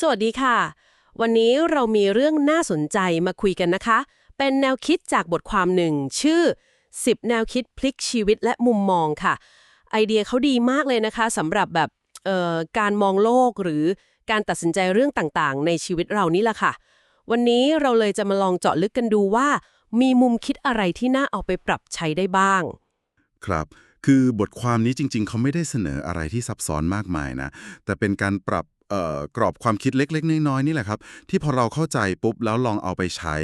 สวัสดีค่ะ วันนี้เรามีเรื่องน่าสนใจมาคุยกันนะคะ เป็นแนวคิดจากบทความหนึ่ง ชื่อ 10 แนวคิดพลิกชีวิตและมุมมองค่ะ ไอเดียเขาดีมากเลยนะคะสำหรับแบบเอ่อการมองโลกหรือการตัดสินใจเรื่องต่างๆ ในชีวิตเรานี่แหละค่ะ วันนี้เราเลยจะมาลองเจาะลึกกันดูว่า มีมุมคิดอะไรที่น่าเอาไปปรับใช้ได้บ้าง ครับคือบทความนี้จริง ๆ เขาไม่ได้เสนออะไรที่ซับซ้อนมากมายนะ แต่เป็นการปรับ กรอบความคิดเล็กๆ น้อยๆนี่แหละครับ ที่พอเราเข้าใจปุ๊บแล้วลองเอาไปใช้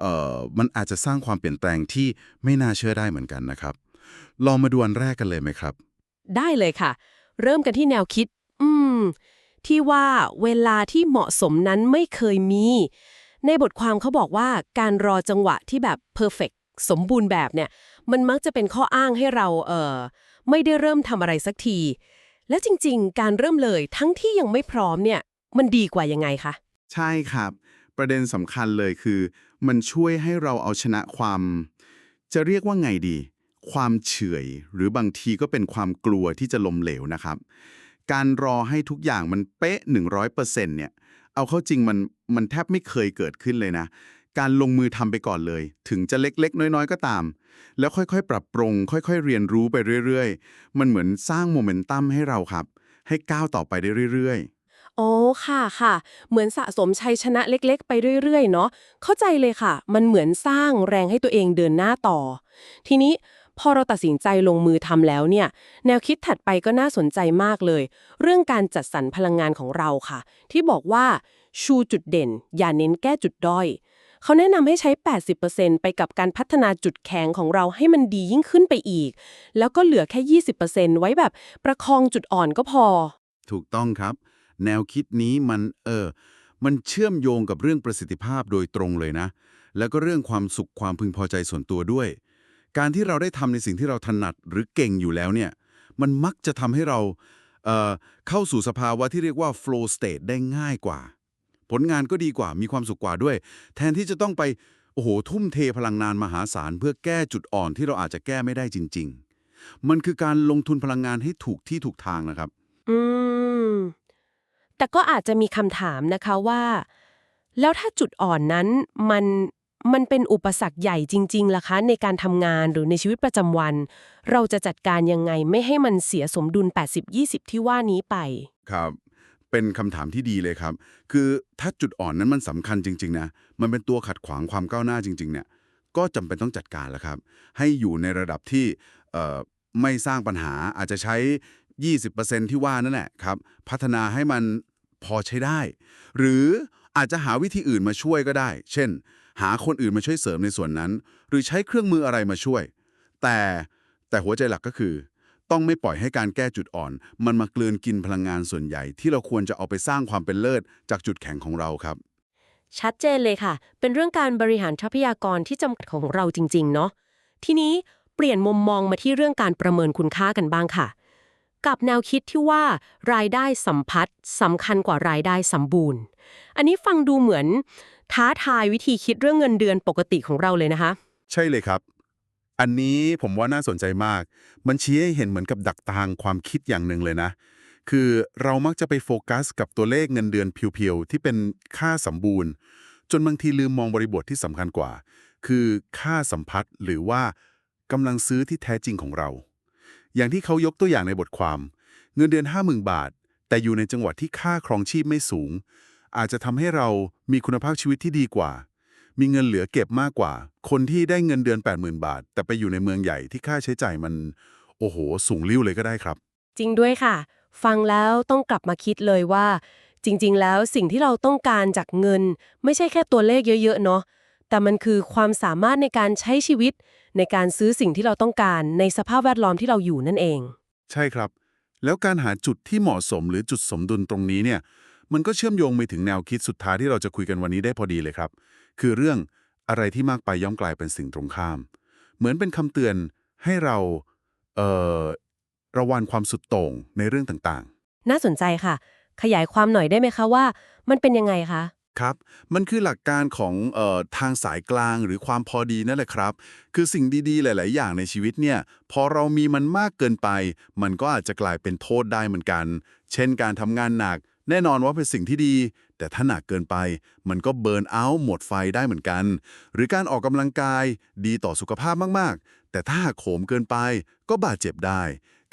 เอ่อมันอาจจะสร้างความเปลี่ยนแปลงที่ไม่น่าเชื่อได้เหมือนกันนะครับ ลองมาดูอันแรกกันเลยไหมครับ ได้เลยค่ะ เริ่มกันที่แนวคิด อืม ที่ว่าเวลาที่เหมาะสมนั้นไม่เคยมี ในบทความเขาบอกว่าการรอจังหวะที่แบบ perfect สมบูรณ์แบบเนี่ย มันมักจะเป็นข้ออ้างให้เราเออไม่ได้เริ่มทำอะไรสักที และจริงๆ การเริ่มเลยทั้งที่ยังไม่พร้อมเนี่ย มันดีกว่ายังไงคะ ใช่ครับ ประเด็นสำคัญเลยคือ มันช่วยให้เราเอาชนะความ จะเรียกว่าไงดี ความเฉื่อย หรือบางทีก็เป็นความกลัวที่จะล้มเหลวนะครับ การรอให้ทุกอย่างมันเป๊ะ 100%เนี่ย เอาเข้าจริงมันมันแทบไม่เคยเกิดขึ้นเลยนะ การลงมือทำไปก่อนเลย ถึงจะเล็กๆ น้อยๆ ก็ตาม แล้วค่อยๆ ปรับปรุง ค่อยๆ เรียนรู้ไปเรื่อยๆ มันเหมือนสร้างโมเมนตัมให้เราครับ ให้ก้าวต่อไปได้เรื่อยๆอ๋อค่ะค่ะ เหมือนสะสมชัยชนะเล็กๆ ไปเรื่อยๆ เนาะเข้าใจเลยค่ะ มันเหมือนสร้างแรงให้ตัวเองเดินหน้าต่อ ทีนี้พอเราตัดสินใจลงมือทำแล้วเนี่ย แนวคิดถัดไปก็น่าสนใจมากเลย เรื่องการจัดสรรพลังงานของเราค่ะ ที่บอกว่าชูจุดเด่น อย่าเน้นแก้จุดด้อย เขาแนะนำให้ใช้ 80%ไปกับการพัฒนาจุดแข็งของเราให้มันดียิ่งขึ้นไปอีก แล้วก็เหลือแค่ 20%ไว้แบบประคองจุดอ่อนก็พอ ถูกต้องครับ แนวคิดนี้มันเออ มันเชื่อมโยงกับเรื่องประสิทธิภาพโดยตรงเลยนะ แล้วก็เรื่องความสุขความพึงพอใจส่วนตัวด้วย การที่เราได้ทำในสิ่งที่เราถนัดหรือเก่งอยู่แล้วเนี่ย มันมักจะทำให้เราเอ่อเข้าสู่สภาวะที่เรียกว่า flow state ได้ง่ายกว่า ลงานก็ดีกว่ามีความสุขกว่าด้วย แทนที่จะต้องไปโอ้โหทุ่มเทพลังงานมหาศาลเพื่อแก้จุดอ่อนที่เราอาจจะแก้ไม่ได้จริง ๆ มันคือการลงทุนพลังงานให้ถูกที่ถูกทางนะครับ อืม แต่ก็อาจจะมีคำถามนะคะว่า แล้วถ้าจุดอ่อนนั้นมันมันเป็นอุปสรรคใหญ่จริงๆล่ะคะ ในการทำงานหรือในชีวิตประจำวัน เราจะจัดการยังไงไม่ให้มันเสียสมดุล 80-20 ที่ว่านี้ไป ครับ เป็นคำถามที่ดีเลยครับ คือถ้าจุดอ่อนนั้นมันสำคัญจริง ๆ นะ มันเป็นตัวขัดขวางความก้าวหน้าจริง ๆ เนี่ย ก็จำเป็นต้องจัดการแล้วครับ ให้อยู่ในระดับที่ไม่สร้างปัญหาอาจจะใช้ 20%ที่ว่านั่นแหละครับ พัฒนาให้มันพอใช้ได้ หรืออาจจะหาวิธีอื่นมาช่วยก็ได้ เช่น หาคนอื่นมาช่วยเสริมในส่วนนั้น หรือใช้เครื่องมืออะไรมาช่วย แต่แต่หัวใจหลักก็คือ ต้องไม่ปล่อยให้การแก้จุดอ่อน มันมากลืนกินพลังงานส่วนใหญ่ ที่เราควรจะเอาไปสร้างความเป็นเลิศจากจุดแข็งของเราครับ ชัดเจนเลยค่ะ เป็นเรื่องการบริหารทรัพยากรที่จำกัดของเราจริง ๆ เนาะทีนี้เปลี่ยนมุมมองมาที่เรื่องการประเมินคุณค่ากันบ้างค่ะ กับแนวคิดที่ว่ารายได้สัมพัทธ์สำคัญกว่ารายได้สมบูรณ์ อันนี้ฟังดูเหมือน ท้าทายวิธีคิดเรื่องเงินเดือนปกติของเราเลยนะคะ ใช่เลยครับ อันนี้ผมว่าน่าสนใจมาก มันชี้ให้เห็นเหมือนกับดักทางความคิดอย่างหนึ่งเลยนะ คือเรามักจะไปโฟกัสกับตัวเลขเงินเดือนเพียวๆ ที่เป็นค่าสมบูรณ์ จนบางทีลืมมองบริบทที่สำคัญกว่า คือค่าสัมพัทธ์หรือว่ากำลังซื้อที่แท้จริงของเรา อย่างที่เขายกตัวอย่างในบทความ เงินเดือน 50,000 บาท แต่อยู่ในจังหวัดที่ค่าครองชีพไม่สูง อาจจะทำให้เรามีคุณภาพชีวิตที่ดีกว่า มีเงินเหลือเก็บมากกว่า คนที่ได้เงินเดือน 80,000 บาท แต่ไปอยู่ในเมืองใหญ่ที่ค่าใช้จ่ายมัน โอ้โห สูงลิ่วเลยก็ได้ครับ จริงด้วยค่ะ ฟังแล้วต้องกลับมาคิดเลยว่า จริง ๆ แล้วสิ่งที่เราต้องการจากเงิน ไม่ใช่แค่ตัวเลขเยอะๆเนาะแต่มันคือความสามารถในการใช้ชีวิต ในการซื้อสิ่งที่เราต้องการในสภาพแวดล้อมที่เราอยู่นั่นเอง ใช่ครับ แล้วการหาจุดที่เหมาะสมหรือจุดสมดุลตรงนี้เนี่ยมันก็เชื่อมโยงไปถึงแนวคิดสุดท้ายที่เราจะคุยกันวันนี้ได้พอดีเลยครับ คือเรื่องอะไรที่มากไปย่อมกลายเป็นสิ่งตรงข้าม เหมือนเป็นคำเตือนให้เราเอ่อระวังความสุดโต่งในเรื่องต่างๆ น่าสนใจค่ะ ขยายความหน่อยได้ไหมคะว่า มันเป็นยังไงคะ ครับ มันคือหลักการของเออทางสายกลางหรือความพอดีนั่นแหละครับ คือสิ่งดีๆ หลาย ๆ อย่างในชีวิตเนี่ย พอเรามีมันมากเกินไป มันก็อาจจะกลายเป็นโทษได้เหมือนกัน เช่นการทำงานหนัก แน่นอนว่าเป็นสิ่งที่ดี แต่ถ้าหนักเกินไปมันก็เบิร์นเอาท์หมดไฟได้เหมือนกัน หรือการออกกำลังกายดีต่อสุขภาพมากๆ แต่ถ้าโหมเกินไปก็บาดเจ็บได้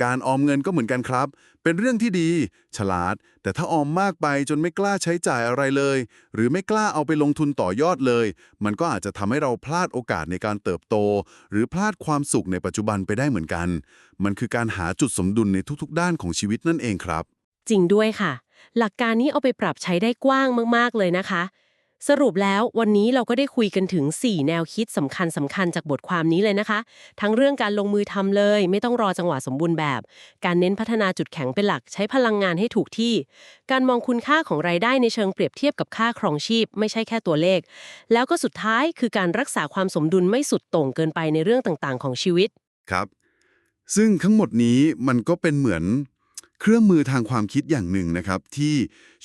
การออมเงินก็เหมือนกันครับ เป็นเรื่องที่ดี ฉลาด แต่ถ้าออมมากไปจนไม่กล้าใช้จ่ายอะไรเลย หรือไม่กล้าเอาไปลงทุนต่อยอดเลย มันก็อาจจะทำให้เราพลาดโอกาสในการเติบโต หรือพลาดความสุขในปัจจุบันไปได้เหมือนกัน มันคือการหาจุดสมดุลในทุกๆ ด้านของชีวิตนั่นเองครับ จริงด้วยค่ะ หลักการนี้เอาไปปรับใช้ได้กว้างมาก ๆ เลยนะคะ สรุปแล้ววันนี้เราก็ได้คุยกันถึง 4 แนวคิดสำคัญสำคัญจากบทความนี้เลยนะคะ ทั้งเรื่องการลงมือทำเลย ไม่ต้องรอจังหวะสมบูรณ์แบบ การเน้นพัฒนาจุดแข็งเป็นหลักใช้พลังงานให้ถูกที่ การมองคุณค่าของรายได้ในเชิงเปรียบเทียบกับค่าครองชีพ ไม่ใช่แค่ตัวเลข แล้วก็สุดท้ายคือการรักษาความสมดุลไม่สุดโต่งเกินไปในเรื่องต่างๆ ของชีวิตครับ ซึ่งทั้งหมดนี้มันก็เป็นเหมือน เครื่องมือทางความคิดอย่างหนึ่งนะครับ ที่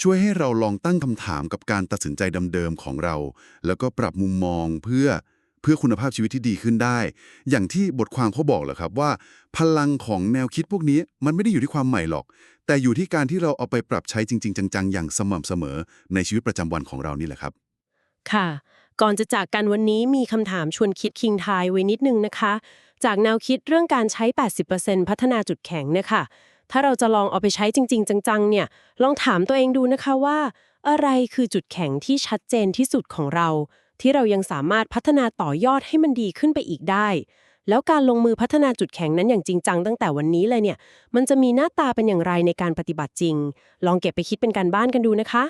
ช่วยให้เราลองตั้งคำถามกับการตัดสินใจเดิมๆของเรา แล้วก็ปรับมุมมองเพื่อเพื่อคุณภาพชีวิตที่ดีขึ้นได้ อย่างที่บทความเขาบอกแหละครับว่า พลังของแนวคิดพวกนี้มันไม่ได้อยู่ที่ความใหม่หรอก แต่อยู่ที่การที่เราเอาไปปรับใช้จริง ๆ จังๆ อย่างสม่ำเสมอในชีวิตประจำวันของเรานี่แหละครับ ค่ะ ก่อนจะจากกันวันนี้มีคำถามชวนคิดคิงทายไว้นิดนึงนะคะ จากแนวคิดเรื่องการใช้ 80%พัฒนาจุดแข็งเนี่ยค่ะ ถ้าเราจะลองเอาไปใช้จริง ๆ จังๆ เนี่ย ลองถามตัวเองดูนะคะว่า อะไรคือจุดแข็งที่ชัดเจนที่สุดของเรา ที่เรายังสามารถพัฒนาต่อยอดให้มันดีขึ้นไปอีกได้ แล้วการลงมือพัฒนาจุดแข็งนั้นอย่างจริงจังตั้งแต่วันนี้เลยเนี่ย มันจะมีหน้าตาเป็นอย่างไรในการปฏิบัติจริง ลองเก็บไปคิดเป็นการบ้านกันดูนะคะ